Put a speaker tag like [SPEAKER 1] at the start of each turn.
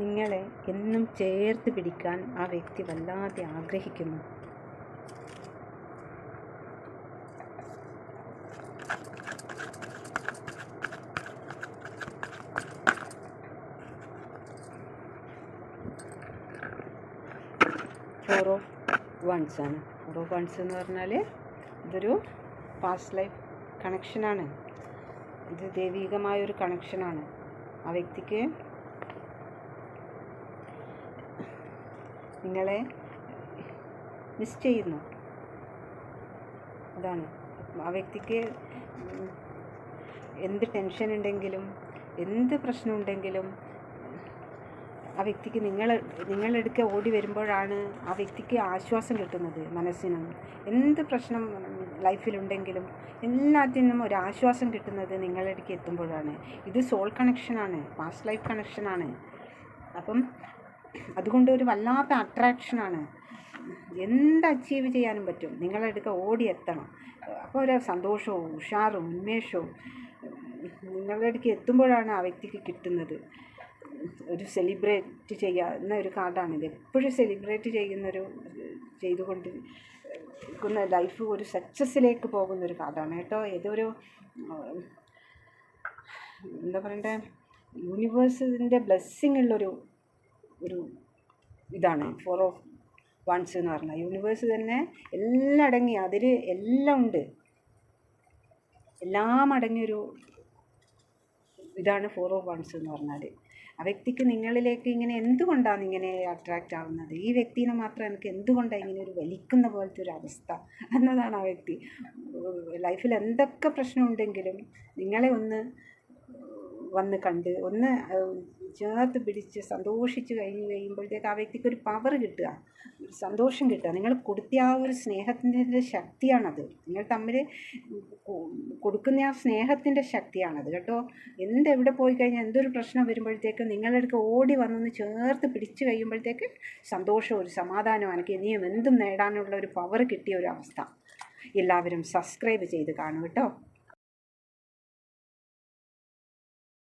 [SPEAKER 1] നിങ്ങളെ എന്നും ചേർത്ത് പിടിക്കാൻ ആ വ്യക്തി വല്ലാതെ ആഗ്രഹിക്കുന്നു. ഫോർ ഓഫ് വൺസ് ആണ്. ഫോർ ഓഫ് വൺസ് എന്ന് പറഞ്ഞാൽ ഇതൊരു പാസ്റ്റ് ലൈഫ് കണക്ഷനാണ് ഇത് ദൈവികമായൊരു കണക്ഷനാണ് ആ വ്യക്തിക്ക് നിങ്ങളെ മിസ് ചെയ്യുന്നു. അതാണ്. ആ വ്യക്തിക്ക് എന്ത് ടെൻഷൻ ഉണ്ടെങ്കിലും എന്ത് പ്രശ്നം ഉണ്ടെങ്കിലും ആ വ്യക്തിക്ക് നിങ്ങൾ നിങ്ങളെടുക്കെ ഓടി വരുമ്പോഴാണ് ആ വ്യക്തിക്ക് ആശ്വാസം കിട്ടുന്നത് മനസ്സിനും. എന്ത് പ്രശ്നം ലൈഫിലുണ്ടെങ്കിലും എല്ലാത്തിനും ഒരു ആശ്വാസം കിട്ടുന്നത് നിങ്ങളടുക്ക് എത്തുമ്പോഴാണ്. ഇത് സോൾ കണക്ഷനാണ് പാസ്റ്റ് ലൈഫ് കണക്ഷനാണ് അപ്പം അതുകൊണ്ട് ഒരു വല്ലാത്ത അട്രാക്ഷനാണ് എന്ത് അച്ചീവ് ചെയ്യാനും പറ്റും? നിങ്ങളെടുക്ക ഓടി എത്തണം. അപ്പോൾ ഒരു സന്തോഷവും ഉഷാറും ഉന്മേഷവും നിങ്ങളുടെ അടുക്ക് എത്തുമ്പോഴാണ് ആ വ്യക്തിക്ക് കിട്ടുന്നത്. ഒരു സെലിബ്രേറ്റ് ചെയ്യുന്ന ഒരു കാർഡാണിത് എപ്പോഴും സെലിബ്രേറ്റ് ചെയ്യുന്നൊരു ചെയ്തുകൊണ്ട് ലൈഫ് ഒരു സക്സസ്സിലേക്ക് പോകുന്ന ഒരു കാർഡാണ് കേട്ടോ. ഏതൊരു എന്താ പറയണ്ടേ യൂണിവേഴ്സിന്റെ ബ്ലെസ്സിങ് ഉള്ളൊരു ഒരു ഇതാണ് ഫോർ ഓഫ് വൺസ് എന്ന് പറഞ്ഞാൽ യൂണിവേഴ്സ് തന്നെ എല്ലാം അടങ്ങി അതിൽ എല്ലാം ഉണ്ട്. എല്ലാം അടങ്ങിയൊരു ഇതാണ് ഫോർ ഓഫ് വൺസ് എന്ന് പറഞ്ഞാൽ. ആ വ്യക്തിക്ക് നിങ്ങളിലേക്ക് ഇങ്ങനെ എന്തുകൊണ്ടാണ് ഇങ്ങനെ അട്രാക്റ്റ് ആവുന്നത്? ഈ വ്യക്തിനെ മാത്രം എനിക്ക് എന്തുകൊണ്ടാണ് ഇങ്ങനെ ഒരു വലിക്കുന്ന പോലത്തെ ഒരു അവസ്ഥ എന്നതാണ് ആ വ്യക്തി. ലൈഫിൽ എന്തൊക്കെ പ്രശ്നമുണ്ടെങ്കിലും നിങ്ങളെ ഒന്ന് വന്ന് കണ്ട് ഒന്ന് ചേർത്ത് പിടിച്ച് സന്തോഷിച്ച് കഴിഞ്ഞ് കഴിയുമ്പോഴത്തേക്ക് ആ വ്യക്തിക്ക് ഒരു പവർ കിട്ടുക. സന്തോഷം കിട്ടുക. നിങ്ങൾ കൊടുത്ത ആ ഒരു സ്നേഹത്തിന്റെ ശക്തിയാണത്. നിങ്ങൾ തമ്മിൽ കൊടുക്കുന്ന ആ സ്നേഹത്തിന്റെ ശക്തിയാണത് കേട്ടോ. എന്തെവിടെ പോയി കഴിഞ്ഞാൽ എന്തൊരു പ്രശ്നം വരുമ്പോഴത്തേക്ക് നിങ്ങളുടെ അടുക്ക് ഓടി വന്നൊന്ന് ചേർത്ത് പിടിച്ച് കഴിയുമ്പോഴത്തേക്ക് സന്തോഷം ഒരു സമാധാനം എനിക്ക് ഇനിയും എന്തും നേടാനുള്ള ഒരു പവർ കിട്ടിയ ഒരു അവസ്ഥ. എല്ലാവരും സബ്സ്ക്രൈബ് ചെയ്ത് കാണും കേട്ടോ.